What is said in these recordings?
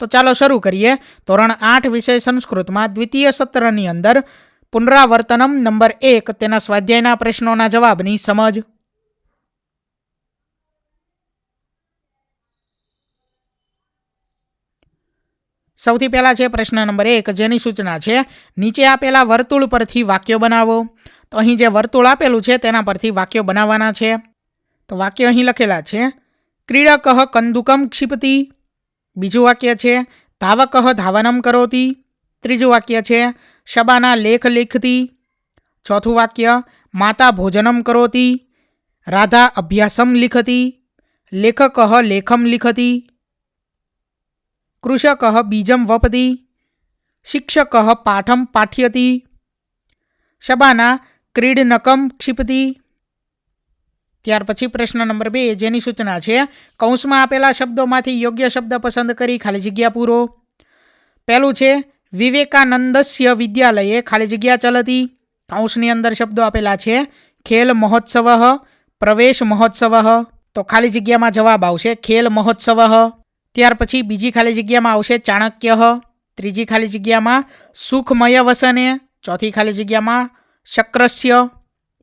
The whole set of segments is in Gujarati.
તો ચાલો શરૂ કરીએ. ધોરણ આઠ વિષય સંસ્કૃતમાં દ્વિતીય સત્રની અંદર પુનરાવર્તનમ નંબર એક તેના સ્વાધ્યાયના પ્રશ્નોના જવાબની સમજ. સૌથી પહેલાં છે પ્રશ્ન નંબર એક, જેની સૂચના છે, નીચે આપેલા વર્તુળ પરથી વાક્યો બનાવો. તો અહીં જે વર્તુળ આપેલું છે તેના પરથી વાક્યો બનાવવાના છે. તો વાક્ય અહીં લખેલા છે, ક્રીડકઃ કંદુકમ ક્ષિપતી. બીજું વાક્ય છે ધાવક ધાવનમ કરોતી. ત્રીજું વાક્ય છે, શબાના લેખ લેખતી. ચોથું વાક્ય, માતા ભોજનમ કરોતી. રાધા અભ્યાસમ લિખતી. લેખક લેખમ લિખતી. કૃષક બીજમ વપતી. શિક્ષક પાઠમ પાઠ્યતી. શબાના ક્રીડનકમ ક્ષિપતી. ત્યાર પછી પ્રશ્ન નંબર બે, જેની સૂચના છે, કૌંસમાં આપેલા શબ્દોમાંથી યોગ્ય શબ્દ પસંદ કરી ખાલી જગ્યા પૂરો. પહેલું છે, વિવેકાનંદસ્ય વિદ્યાલયે ખાલી જગ્યા ચલતી. કૌંસની અંદર શબ્દો આપેલા છે, ખેલ મહોત્સવ, પ્રવેશ મહોત્સવ. તો ખાલી જગ્યામાં જવાબ આવશે, ખેલ મહોત્સવ. ત્યાર પછી બીજી ખાલી જગ્યામાં આવશે, ચાણક્ય. ત્રીજી ખાલી જગ્યામાં સુખમય વસને. ચોથી ખાલી જગ્યામાં શક્રસ્ય.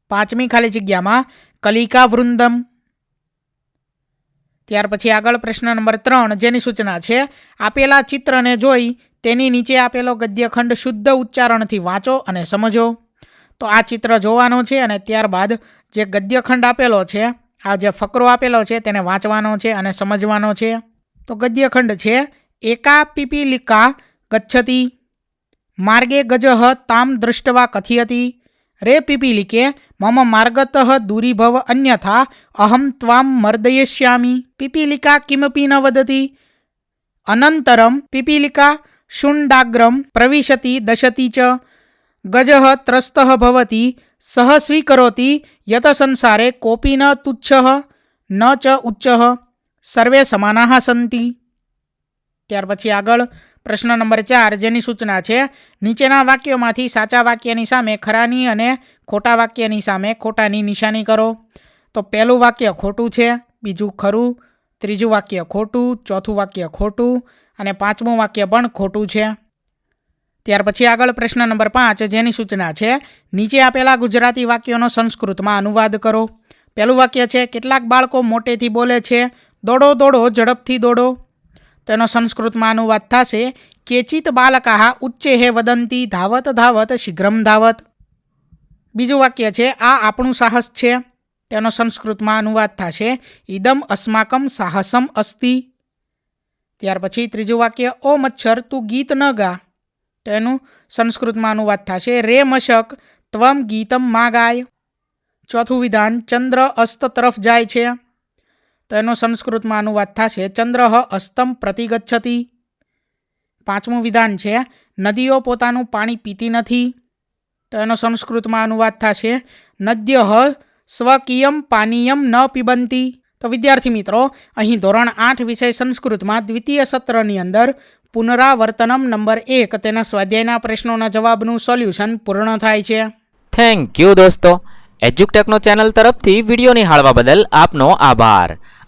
પાંચમી ખાલી જગ્યામાં કલિકા વૃંદમ ત્યાર પછી આગળ પ્રશ્ન નંબર ત્રણ, જેની સૂચના છે, આપેલા ચિત્રને જોઈ તેની નીચે આપેલો ગદ્યખંડ શુદ્ધ ઉચ્ચારણથી વાંચો અને સમજો. તો આ ચિત્ર જોવાનો છે અને ત્યારબાદ જે ગદ્યખંડ આપેલો છે, આ જે ફકરો આપેલો છે તેને વાંચવાનો છે અને સમજવાનો છે. તો ગદ્યખંડ છે, એકા પીપીલિકા ગચ્છતી, માર્ગે ગજહ તામ દૃષ્ટવા કથયતી રે પીપીલિકે મમ માર્ગત દૂરીભવ અન્યથા અહમ ત્વામ મર્દયિષ્યામી પીપીલિકા કિમપી ન વદતી અનંતરમ પીપીલિકા શુંડાગ્રમ પ્રવિશતિ દશતી ચ ગજ ત્રસ્ત ભવતી સહ સ્વીકરોતી યત સંસારે કોપી ન તુચ્છ ન ચ ઉચ્ચ સર્વે સમાના સંતિ ત્યાર પછી આગળ પ્રશ્ન નંબર ચાર, જેની સૂચના છે, નીચેના વાક્યોમાંથી સાચા વાક્યની સામે ખરાની અને ખોટા વાક્યની સામે ખોટાની નિશાની કરો. તો પહેલું વાક્ય ખોટું છે, બીજું ખરું, ત્રીજું વાક્ય ખોટું, ચોથું વાક્ય ખોટું અને પાંચમું વાક્ય પણ ખોટું છે. ત્યાર પછી આગળ પ્રશ્ન નંબર પાંચ, જેની સૂચના છે, નીચે આપેલા ગુજરાતી વાક્યોનો સંસ્કૃતમાં અનુવાદ કરો. પહેલું વાક્ય છે, કેટલાક બાળકો મોટેથી બોલે છે, દોડો દોડો, ઝડપથી દોડો. તેનો સંસ્કૃતમાં અનુવાદ થશે, કેચિત બાલકા ઉચ્ચેહે વદંતી ધાવત ધાવત શીઘ્રમ ધાવત. બીજું વાક્ય છે, આ આપણું સાહસ છે. તેનો સંસ્કૃતમાં અનુવાદ થશે ઇદમ અસ્માકમ સાહસમ અસ્તિ. ત્યાર પછી ત્રીજું વાક્ય, ઓ મચ્છર, તું ગીત ન ગા. તેનું સંસ્કૃતમાં અનુવાદ થશે, રે મશક, ત્વમ ગીતમ મા ગાય ચોથું વિધાન, ચંદ્ર અસ્ત તરફ જાય છે. તો એનો સંસ્કૃતમાં અનુવાદ થશે. ચંદ્ર અસ્તમ પ્રતિગચ્છતી. પાંચમું વિધાન છે, નદીઓ પોતાનું પાણી પીતી નથી. તો એનો સંસ્કૃતમાં અનુવાદ થશે. નદ્ય સ્વકીયમ પાનીયમ ન પીબંતી. તો વિદ્યાર્થી મિત્રો, અહીં ધોરણ આઠ વિષય સંસ્કૃતમાં દ્વિતીય સત્રની અંદર પુનરાવર્તનમ નંબર એક તેના સ્વાધ્યાયના પ્રશ્નોના જવાબનું સોલ્યુશન પૂર્ણ થાય છે. થેન્ક યુ દોસ્તો. એજ્યુકટેકનો ચેનલ તરફથી વીડિયો નિહાળવા બદલ આપનો આભાર.